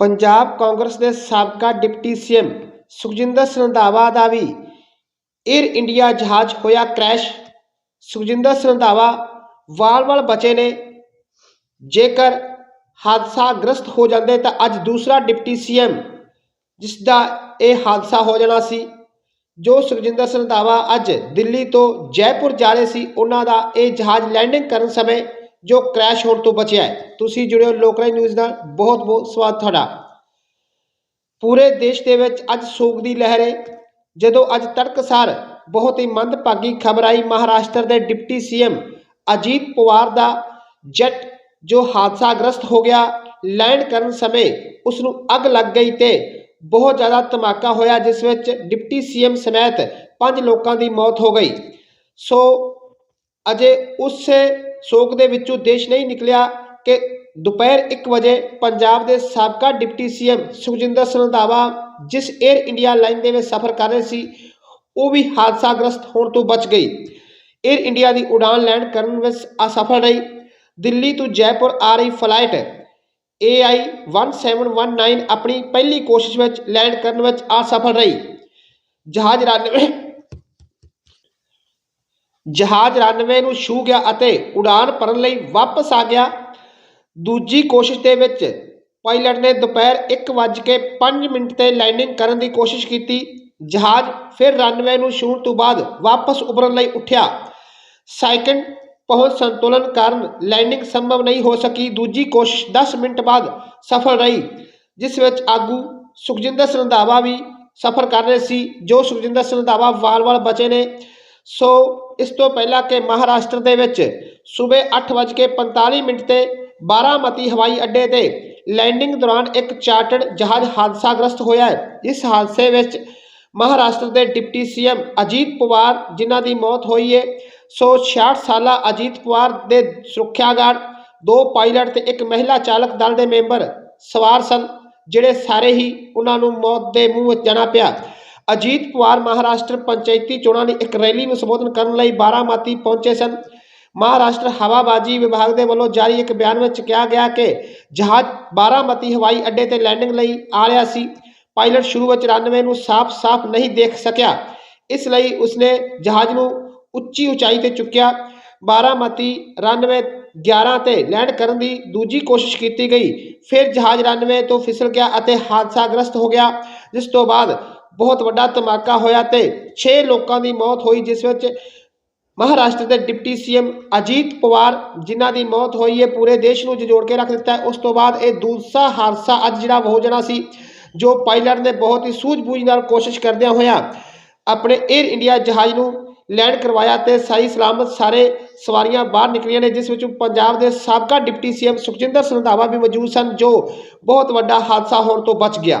ਪੰਜਾਬ ਕਾਂਗਰਸ ਦੇ ਸਾਬਕਾ deputy CM Sukhjinder Singh ਦਾ ਵੀ 에ਅਰ ਇੰਡੀਆ ਜਹਾਜ਼ ਹੋਇਆ ਕ੍ਰੈਸ਼ ਸੁਖਜਿੰਦਰ ਸਿੰਘ ਵਾਲ-ਵਾਲ ਬਚੇ ਨੇ। ਜੇਕਰ ਹਾਦਸਾ ਗ੍ਰਸਤ ਹੋ ਜਾਂਦੇ ਤਾਂ ਅੱਜ ਦੂਸਰਾ ਡਿਪਟੀ ਸੀਐਮ, ਜਿਸ ਦਾ ਇਹ ਹਾਦਸਾ ਹੋ ਜਾਣਾ ਸੀ, ਜੋ ਸੁਖਜਿੰਦਰ ਸਿੰਘ ਰੰਧਾਵਾ ਅੱਜ ਦਿੱਲੀ ਤੋਂ ਜੈਪੁਰ ਜਾ ਰਹੇ ਸੀ, ਉਹਨਾਂ ਦਾ ਇਹ ਜਹਾਜ਼ ਲੈਂਡਿੰਗ ਕਰਨ ਸਮੇਂ ਜੋ ਕ੍ਰੈਸ਼ ਹੋਣ ਤੋਂ ਬਚਿਆ ਹੈ। ਤੁਸੀਂ ਜੁੜਿਓ ਲੋਕਰਾਈ ਨਿਊਜ਼ ਨਾਲ। ਬਹੁਤ ਬਹੁਤ ਸਵਾਗਤ ਤੁਹਾਡਾ। ਪੂਰੇ ਦੇਸ਼ ਦੇ ਵਿੱਚ ਅੱਜ ਸੋਗ ਦੀ ਲਹਿਰ ਹੈ। ਜਦੋਂ ਅੱਜ ਤੜਕਸਾਰ, ਬਹੁਤ ਹੀ ਮੰਦਭਾਗੀ ਖਬਰ ਆਈ ਮਹਾਰਾਸ਼ਟਰ ਦੇ ਡਿਪਟੀ ਸੀਐਮ ਅਜੀਤ ਪਵਾਰ ਦਾ ਜੈਟ ਜੋ ਹਾਦਸਾਗ੍ਰਸਤ ਹੋ ਗਿਆ ਲੈਂਡ ਕਰਨ ਸਮੇਂ ਉਸ ਨੂੰ ਅੱਗ ਲੱਗ ਗਈ ਤੇ ਬਹੁਤ ਜ਼ਿਆਦਾ ਧਮਾਕਾ ਹੋਇਆ, ਜਿਸ ਵਿੱਚ ਡਿਪਟੀ ਸੀਐਮ ਸਮੇਤ ਪੰਜ ਲੋਕਾਂ ਦੀ ਮੌਤ ਹੋ ਗਈ। ਸੋ ਅਜੇ ਉਸੇ ਸੋਗ ਦੇ ਵਿੱਚੋਂ ਦੇਸ਼ ਨਹੀਂ ਨਿਕਲਿਆ ਕਿ ਦੁਪਹਿਰ 1 ਵਜੇ ਪੰਜਾਬ ਦੇ ਸਾਬਕਾ ਡਿਪਟੀ ਸੀਐਮ ਸੁਖਜਿੰਦਰ ਸਿੰਘ ਰੰਧਾਵਾ ਜਿਸ 에ਅਰ ਇੰਡੀਆ ਲਾਈਨ ਦੇ ਵਿੱਚ ਸਫ਼ਰ ਕਰ ਰਹੇ ਸੀ, ਉਹ ਵੀ ਹਾਦਸਾਗ੍ਰਸਤ ਹੋਣ ਤੋਂ ਬਚ ਗਈ। 에ਅਰ ਇੰਡੀਆ ਦੀ ਉਡਾਨ ਲੈਂਡ ਕਰਨ ਵਿੱਚ ਅਸਫਲ ਰਹੀ। ਦਿੱਲੀ ਤੋਂ ਜੈਪੁਰ ਆ ਰਹੀ ਫਲਾਈਟ AI 1719 ਆਪਣੀ ਪਹਿਲੀ ਕੋਸ਼ਿਸ਼ ਵਿੱਚ ਲੈਂਡ ਕਰਨ ਵਿੱਚ ਅਸਫਲ ਰਹੀ। ਜਹਾਜ਼ ਰਨਵੇ ਜਹਾਜ਼ ਰਨਵੇ ਨੂੰ ਛੂ ਗਿਆ ਅਤੇ ਉਡਾਨ ਭਰਨ ਲਈ ਵਾਪਸ ਆ ਗਿਆ। ਦੂਜੀ ਕੋਸ਼ਿਸ਼ ਦੇ ਵਿੱਚ ਪਾਇਲਟ ਨੇ ਦੁਪਹਿਰ 1:05 ਮਿੰਟ ਤੇ ਲੈਂਡਿੰਗ ਕਰਨ ਦੀ ਕੋਸ਼ਿਸ਼ ਕੀਤੀ। ਜਹਾਜ਼ ਫਿਰ ਰਨਵੇ ਨੂੰ ਛੂਹਣ ਤੋਂ ਬਾਅਦ ਵਾਪਸ ਉਭਰਨ ਲਈ ਉੱਠਿਆ। ਸੈਕਿੰਡ ਪਹੁੰਚ ਸੰਤੁਲਨ ਕਾਰਨ ਲੈਂਡਿੰਗ ਸੰਭਵ ਨਹੀਂ ਹੋ ਸਕੀ। ਦੂਜੀ ਕੋਸ਼ਿਸ਼ 10 ਮਿੰਟ ਬਾਅਦ ਸਫਲ ਰਹੀ, ਜਿਸ ਵਿੱਚ ਆਗੂ ਸੁਖਜਿੰਦਰ ਸਿੰਘ ਰੰਧਾਵਾ ਵੀ ਸਫਰ ਕਰ ਰਹੇ ਸੀ, ਜੋ ਸੁਖਜਿੰਦਰ ਸਿੰਘ ਰੰਧਾਵਾ ਵਾਲ-ਵਾਲ ਬਚੇ ਨੇ। ਸੋ ਇਸ ਤੋਂ ਪਹਿਲਾਂ ਕਿ ਮਹਾਰਾਸ਼ਟਰ ਦੇ ਵਿੱਚ ਸਵੇਰ 8:45 ਮਿੰਟ ਤੇ ਬਾਰਾਮਤੀ ਹਵਾਈ ਅੱਡੇ ਤੇ ਲੈਂਡਿੰਗ ਦੌਰਾਨ ਇੱਕ ਚਾਰਟਰਡ ਜਹਾਜ਼ ਹਾਦਸਾਗ੍ਰਸਤ ਹੋਇਆ ਹੈ। ਇਸ ਹਾਦਸੇ ਵਿੱਚ ਮਹਾਰਾਸ਼ਟਰ ਦੇ ਡਿਪਟੀ ਸੀਐਮ ਅਜੀਤ ਪਵਾਰ, ਜਿਨ੍ਹਾਂ ਦੀ ਮੌਤ ਹੋਈ ਹੈ, ਸੋ 66 ਸਾਲਾ ਅਜੀਤ ਪਵਾਰ ਦੇ ਸੁਰੱਖਿਆ ਗਾਰਡ ਦੋ ਪਾਇਲਟ ਤੇ ਇੱਕ ਮਹਿਲਾ ਚਾਲਕ ਦਲ ਦੇ ਮੈਂਬਰ ਸਵਾਰ ਸਨ, ਜਿਹੜੇ ਸਾਰੇ ਹੀ ਉਹਨਾਂ ਨੂੰ ਮੌਤ ਦੇ ਮੂੰਹ ਵਿੱਚ ਜਾਣਾ ਪਿਆ। ਅਜੀਤ ਪਵਾਰ ਮਹਾਰਾਸ਼ਟਰ ਪੰਚਾਇਤੀ ਚੋਣਾਂ ਲਈ ਇੱਕ ਰੈਲੀ ਨੂੰ ਸੰਬੋਧਨ ਕਰਨ ਲਈ ਬਾਰਾਮਤੀ ਪਹੁੰਚੇ ਸਨ। ਮਹਾਰਾਸ਼ਟਰ ਹਵਾਬਾਜੀ ਵਿਭਾਗ ਦੇ ਵੱਲੋਂ ਜਾਰੀ ਇੱਕ ਬਿਆਨ ਵਿੱਚ ਕਿਹਾ ਗਿਆ ਕਿ ਜਹਾਜ਼ ਬਾਰਾਮਤੀ ਹਵਾਈ ਅੱਡੇ ਤੇ ਲੈਂਡਿੰਗ ਲਈ ਆ ਰਿਹਾ ਸੀ। ਪਾਇਲਟ ਸ਼ੁਰੂ ਵਿੱਚ ਰਨਵੇ ਨੂੰ ਸਾਫ਼-ਸਾਫ਼ ਨਹੀਂ ਦੇਖ ਸਕਿਆ। ਇਸ ਲਈ ਉਸਨੇ ਜਹਾਜ਼ ਨੂੰ ਉੱਚੀ ਉਚਾਈ ਤੇ ਚੁੱਕਿਆ। ਬਾਰਾਮਤੀ ਰਨਵੇ 11 ਤੇ ਲੈਂਡ ਕਰਨ ਦੀ ਦੂਜੀ ਕੋਸ਼ਿਸ਼ ਕੀਤੀ ਗਈ। ਫਿਰ ਜਹਾਜ਼ ਰਨਵੇ ਤੋਂ ਫਿਸਲ ਗਿਆ ਅਤੇ ਹਾਦਸਾਗ੍ਰਸਤ ਹੋ ਗਿਆ, ਜਿਸ ਤੋਂ ਬਾਅਦ ਬਹੁਤ ਵੱਡਾ ਧਮਾਕਾ ਹੋਇਆ ਤੇ 6 ਲੋਕਾਂ ਦੀ ਮੌਤ ਹੋਈ, ਜਿਸ ਵਿੱਚ ਮਹਾਰਾਸ਼ਟਰ ਦੇ ਡਿਪਟੀ ਸੀਐਮ ਅਜੀਤ ਪਵਾਰ, ਜਿਨ੍ਹਾਂ ਦੀ ਮੌਤ ਹੋਈ ਹੈ ਪੂਰੇ ਦੇਸ਼ ਨੂੰ ਜੋੜ ਕੇ ਰੱਖ ਦਿੱਤਾ ਉਸ ਤੋਂ ਬਾਅਦ ਇਹ ਦੂਸਰਾ ਹਾਦਸਾ ਅੱਜ ਜਿਹੜਾ ਹੋ ਜਾਣਾ ਸੀ, ਜੋ ਪਾਇਲਟ ਨੇ ਬਹੁਤ ਹੀ ਸੂਝ-ਬੂਝ ਨਾਲ ਕੋਸ਼ਿਸ਼ ਕਰਦਿਆਂ ਹੋਇਆ ਆਪਣੇ 에ਅਰ ਇੰਡੀਆ ਜਹਾਜ਼ ਨੂੰ ਲੈਂਡ ਕਰਵਾਇਆ ਤੇ ਸਹੀ ਸਲਾਮਤ ਸਾਰੇ ਸਵਾਰੀਆਂ ਬਾਹਰ ਨਿਕਲੀਆਂ ਨੇ, ਜਿਸ ਵਿੱਚ ਪੰਜਾਬ ਦੇ ਸਾਬਕਾ ਡਿਪਟੀ ਸੀਐਮ ਸੁਖਜਿੰਦਰ ਸਿੰਘ ਰੰਧਾਵਾ ਵੀ ਮੌਜੂਦ ਸਨ, ਜੋ ਬਹੁਤ ਵੱਡਾ ਹਾਦਸਾ ਹੋਣ ਤੋਂ ਬਚ ਗਿਆ।